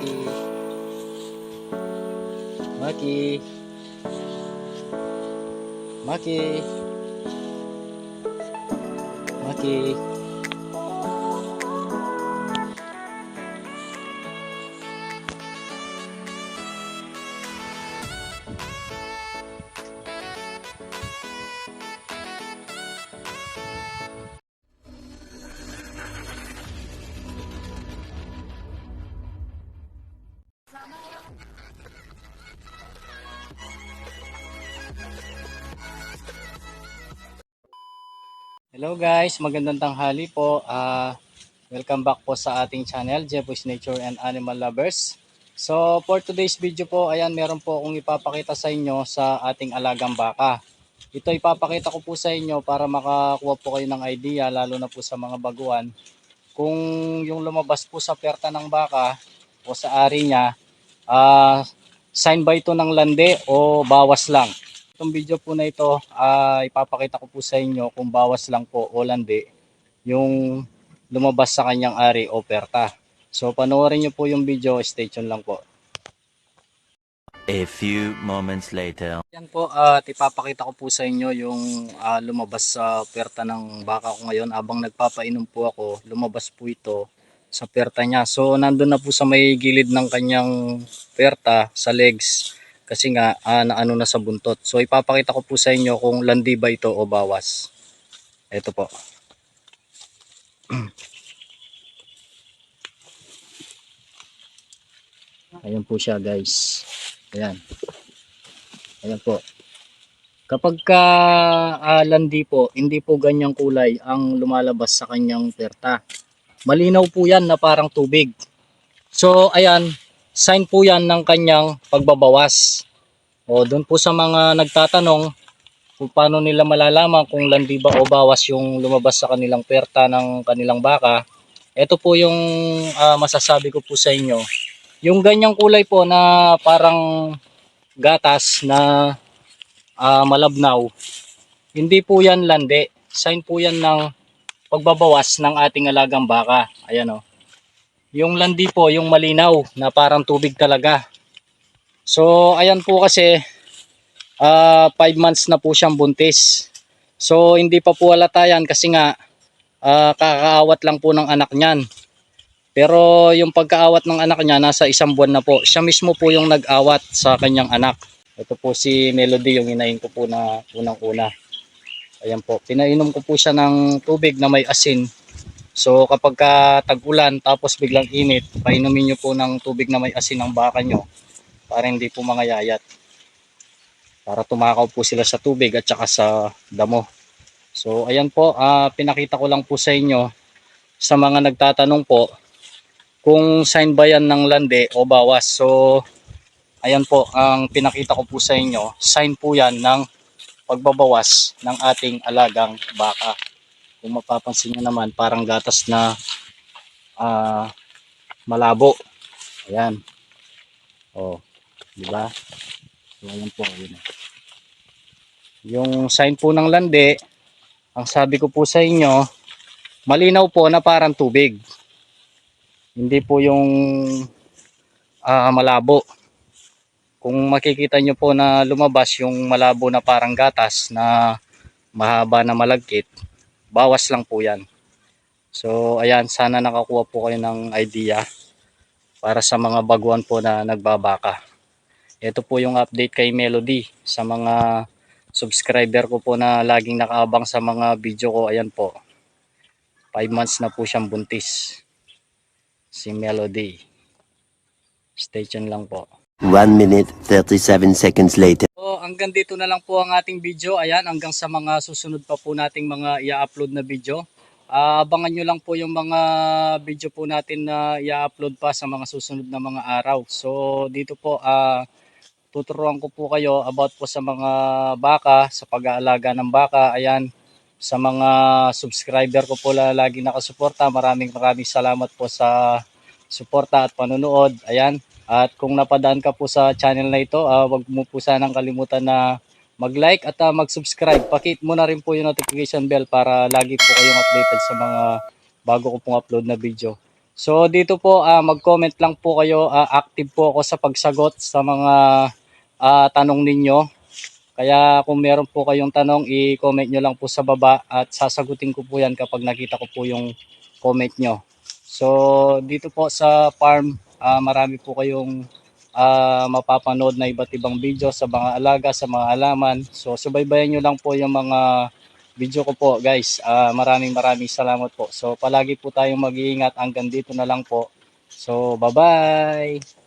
Maki. Maki. Maki. Maki. Hello guys, magandang tanghali po. Ah, welcome back po sa ating channel, Jebo's Nature and Animal Lovers. So for today's video po, ayan meron po akong ipapakita sa inyo sa ating alagang baka. Ito ipapakita ko po sa inyo para makakuha po kayo ng idea lalo na po sa mga baguan. Kung yung lumabas po sa perta ng baka o sa ari niya, ah, sign ba ito ng lande o bawas lang? Itong video po na ito, ah, ipapakita ko po sa inyo kung bawas lang po o landi yung lumabas sa kanyang ari o perta. So panoorin nyo po yung video, stay tuned lang po. A few moments later. Yan po at ipapakita ko po sa inyo yung ah, lumabas sa perta ng baka ko ngayon abang nagpapainom po ako, lumabas po ito sa perta niya. So nandun na po sa may gilid ng kanyang perta sa legs kasi nga ah, naano na sa buntot. So ipapakita ko po sa inyo kung landi ba ito o bawas. Ito po. Ayan po siya guys. Ayan. Ayan po. Kapag ka ah, landi po, hindi po ganyang kulay ang lumalabas sa kanyang perta. Malinaw po yan na parang tubig. So, ayan, sign po yan ng kanyang pagbabawas. O, doon po sa mga nagtatanong kung paano nila malalaman kung landi ba o bawas yung lumabas sa kanilang perta ng kanilang baka. Ito po yung ah, masasabi ko po sa inyo. Yung ganyang kulay po na parang gatas na ah, malabnaw, hindi po yan lande. Sign po yan ng pagbabawas ng ating alagang baka. Ayan o. Yung landi po, yung malinaw na parang tubig talaga. So, ayan po kasi 5 months na po siyang buntis. So, hindi pa po halata yan kasi nga ah, kakaawat lang po ng anak niyan. Pero yung pagkaawat ng anak niya nasa isang buwan na po. Siya mismo po yung nag-awat sa kanyang anak. Ito po si Melody yung inahin ko po na unang-una. Ayan po. Pinainom ko po siya ng tubig na may asin. So kapag ka tag-ulan tapos biglang init, painumin nyo po ng tubig na may asin ng baka nyo para hindi po mangayayat. Para tumakaw po sila sa tubig at saka sa damo. So ayan po, ah, pinakita ko lang po sa inyo sa mga nagtatanong po kung sign ba yan ng lande o bawas. So, ayan po, ang pinakita ko po sa inyo, sign po yan ng pagbabawas ng ating alagang baka. Kung mapapansin nyo naman, parang gatas na ah, malabo. Ayan. O, di ba? So, ayan po. Yun. Yung sign po ng lande, ang sabi ko po sa inyo, malinaw po na parang tubig. Hindi po yung ah, malabo. Kung makikita nyo po na lumabas yung malabo na parang gatas na mahaba na malagkit, bawas lang po yan. So ayan, sana nakakuha po kayo ng idea para sa mga baguan po na nagbabaka. Ito po yung update kay Melody sa mga subscriber ko po na laging nakaabang sa mga video ko. Ayan po. 5 months na po siyang buntis si Melody. Stay tuned lang po. 1 minute 37 seconds later. Hanggang dito na lang po ang ating video. Ayan, hanggang sa mga susunod pa po nating mga i-upload na video. Ah, abangan nyo lang po yung mga video po natin na i-upload pa sa mga susunod na mga araw. So dito po, ah, tuturuan ko po kayo about po sa mga baka, sa pag-aalaga ng baka. Ayan, sa mga subscriber ko po na lagi nakasuporta. Maraming maraming salamat po sa suporta at panonood. Ayan. At kung napadaan ka po sa channel na ito, ah, wag mo po sanang kalimutan na mag-like at ah, mag-subscribe. Pakit mo na rin po yung notification bell para lagi po kayong updated sa mga bago ko pong upload na video. So dito po ah, mag-comment lang po kayo, Ah, active po ako sa pagsagot sa mga ah, tanong ninyo. Kaya kung meron po kayong tanong, i-comment nyo lang po sa baba at sasagutin ko po yan kapag nakita ko po yung comment nyo. So dito po sa farm, ah, marami po kayong ah, mapapanood na iba't ibang video sa mga alaga, sa mga halaman. So subaybayan nyo lang po yung mga video ko po guys. Ah, maraming maraming salamat po. So palagi po tayong mag-iingat hanggang dito na lang po. So bye bye!